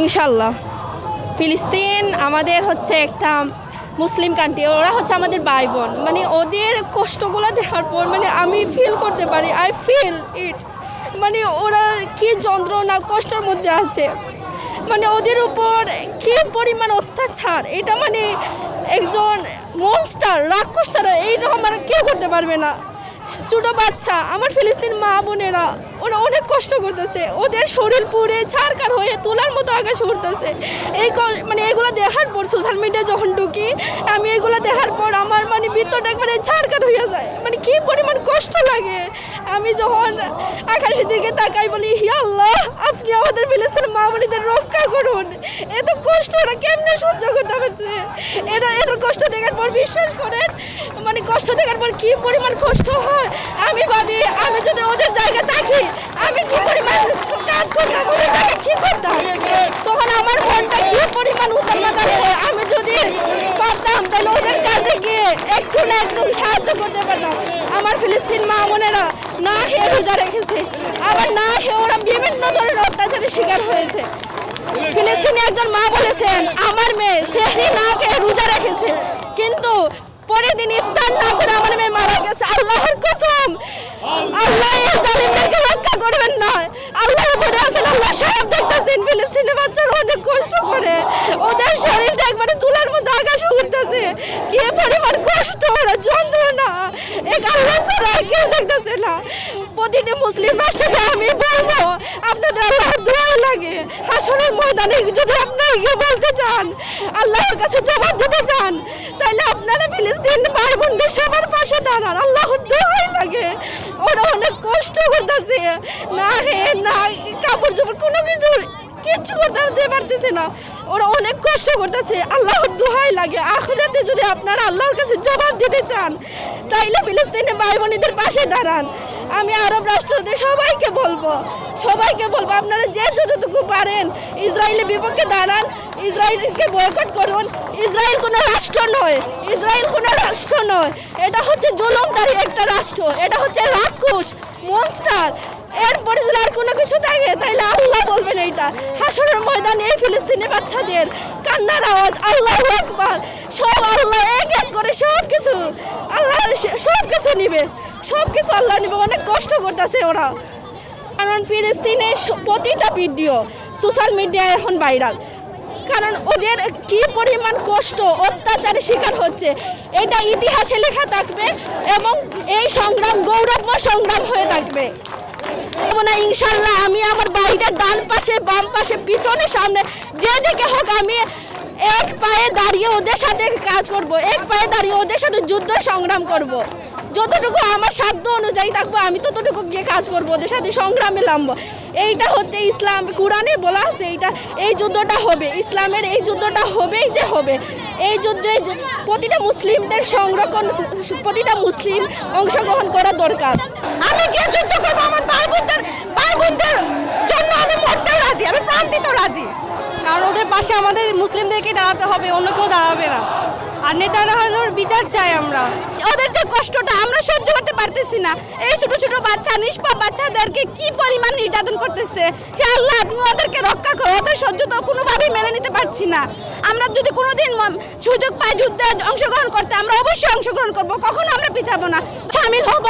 ইনশাল্লাহ। ফিলিস্তিন আমাদের হচ্ছে একটা মুসলিম কান্ট্রি ওরা হচ্ছে আমাদের ভাই বোন মানে ওদের কষ্টগুলো দেখার পর মানে আমি ফিল করতে পারি আই ফিল ইট মানে ওরা কি যন্ত্রণা, কষ্টের মধ্যে আছে। মানে ওদের উপর কি পরিমাণ অত্যাচার, এটা মানে একজন মনস্টার রাক্ষস ছাড়া এইটা আমার কেউ করতে পারবে না। ছোটো বাচ্চা, আমার ফিলিস্তিন মা বোনেরা, ওরা অনেক কষ্ট করতেছে। ওদের শরীর পুড়ে ছাড়কার হয়ে তোলার মতো আকাশ উঠতেছে এই মানে এগুলো দেখার পর সোশ্যাল মিডিয়া যখন ঢুকি, আমি এগুলো দেখার পর আমার মানে বৃত্তটা একবারে ছাড়কার হয়ে যায়। মানে কি পরিমাণ কষ্ট লাগে। আমি যখন আকাশের দিকে তাকাই বলি, হি আল্লাহ, আপনি আমাদের ফিলিস্তিন মা বোনেদের রক্ষা করুন। এত কষ্ট ওরা কেমনে সহ্য করতে পারছে? এটা এত কষ্ট দেখার পর বিশ্বাস করেন? মানে কষ্ট দেখার পর কি পরিমাণ কষ্ট হয়? আমি ভাবি, আমি যদি ওদের জায়গায় থাকি, আমি কি পরিমাণ কাজ করতাম, ওদের কি করতাম? তখন আমার মনটা কি পরিমাণ হয়। আমি যদি পারতাম, তাহলে গিয়ে একটু না একটু সাহায্য করতে পারতাম আমার ফিলিস্তিন মা বোনেরা না খেয়ে রোজা রেখেছে। আবার না খেয়ে ওরা বিভিন্ন ধরনের অত্যাচারের শিকার হয়েছে। ফিলিস্তিনি একজন মা বলেছেন, আমার মেয়ে সেহরি না খেয়ে রোজা রেখেছে। কিন্তু পরের দিন ইফতার না করে আমার মেয়ে মারা গেছে। আল্লাহর কসম। আল্লাহ এই জালিমদেরকে রক্ষা করবেন না। আল্লাহ বলে আছেন আল্লাহ সাহেব দেখতেছেন। ফিলিস্তিনি বাচ্চারা অনেক কষ্ট করে। ওদের শরীরটা একবারে তুলার মধ্যে আকাশে উঠতেছে কি পরিমাণ কষ্ট ওরা যন্ত্রণা এক আল্লাহ প্রতিটি মুসলিম রাষ্ট্রকে আমি বলব, আপনাদের আল্লাহর দোয়া লাগে। হাসনের ময়দানে যদি আপনারা গিয়ে বলতে চান, আল্লাহর কাছে জবাব দিতে চান তাহলে আপনারা ফিলিস্তিন ভাই বোনদের সবার পাশে দাঁড়ান। আল্লাহর দোয়াই লাগে। ওরা অনেক কষ্ট করতেছে। না হে, না কাপড় চোপড় কোনো কিছু কিচ্ছু করতে পারতেছে না। ওরা অনেক কষ্ট করতেছে। আল্লাহর দোহাই লাগে। আখরাতে যদি আপনারা আল্লাহর কাছে জবাব দিতে চান, তাইলে ফিলিস্তিনি ভাই বোনেদের পাশে দাঁড়ান। আমি আরব রাষ্ট্রদের সবাইকে বলব সবাইকে বলব, আপনারা যে যতটুকু পারেন ইসরায়েলের বিপক্ষে দাঁড়ান। ইসরায়েলকে বয়কট করুন। ইসরায়েল কোনো রাষ্ট্র নয়। ইসরায়েল কোনো রাষ্ট্র নয়। এটা হচ্ছে জুলুমদারি একটা রাষ্ট্র। এটা হচ্ছে রাক্ষস মনস্টার এরপরে যদি আর কোনো কিছু থাকে, তাইলে আল্লাহ হাসরের ময়দানে এই ফিলিস্তিনি বাচ্চাদের কান্নার আওয়াজ, আল্লাহ আকবার। সব আল্লাহ এক এক করে সব কিছু আল্লাহ সব কিছু নিবে। সব কিছু আল্লাহ নিবে। অনেক কষ্ট করতেছে ওরা। কারণ ফিলিস্তিনের প্রতিটা ভিডিও সোশ্যাল মিডিয়ায় এখন ভাইরাল। কারণ ওদের কি পরিমাণ কষ্ট, অত্যাচারের শিকার হচ্ছে, এটা ইতিহাসে লেখা থাকবে এবং এই সংগ্রাম গৌরবময় সংগ্রাম হয়ে থাকবে। না, ইনশাল্লাহ আমি আমার বাড়িটার ডান পাশে, বাম পাশে, পিছনে, সামনে, যেদিকে হোক আমি এক পায়ে দাঁড়িয়ে ওদের সাথে কাজ করব, এক পায়ে দাঁড়িয়ে ওদের সাথে যুদ্ধ সংগ্রাম করব। যতটুকু আমার সাধ্য অনুযায়ী থাকব, আমি ততটুকু গিয়ে কাজ করব, ওদের সাথে সংগ্রামে নামবো। এইটা হচ্ছে ইসলাম। কোরআনে বলা আছে এইটা, এই যুদ্ধটা হবে, ইসলামের এই যুদ্ধটা হবেই যে হবে। এই যুদ্ধে প্রতিটা মুসলিমদের সংরক্ষণ, প্রতিটা মুসলিম অংশগ্রহণ করা দরকার। আমি গিয়ে যুদ্ধ করব, আমার ভাই বোনদের জন্য আমি মরতেও রাজি, আমি প্রাণ দিতেও রাজি। কারণ ওদের পাশে আমাদের মুসলিমদেরকে দাঁড়াতে হবে, অন্য কেউ দাঁড়াবে না। আর নেতানাহানোর বিচার চাই আমরা। ওদের যে কষ্টটা আমরা সহ্য করতে পারতেছি না। এই ছোট ছোট বাচ্চা, নিষ্পাপ বাচ্চাদেরকে কি পরিমাণ নির্যাতন করতেছে? হে আল্লাহ তুমি ওদেরকে রক্ষা করো, ওদের সহ্য তো কোনোভাবেই মেনে নিতে পারছি না। আমরা যদি কোনোদিন সুযোগ পাই যুদ্ধে অংশগ্রহণ করতে, আমরা অবশ্যই অংশগ্রহণ করব, কখনো আমরা পিছাবো না। সামিল হব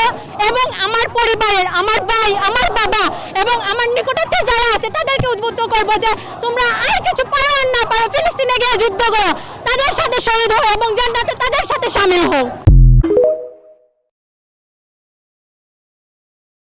এবং আমার পরিবারের, আমার ভাই, আমার বাবা এবং আমার নিকটস্থ যারা আছে, তাদেরকে উদ্বুদ্ধ করব যে, তোমরা আর কিছু পারো না পারো, ফিলিস্তিনে গিয়ে যুদ্ধ করো। তাদের সাথে শহীদ হও এবং জান্নাতে তাদের সাথে সামিল হও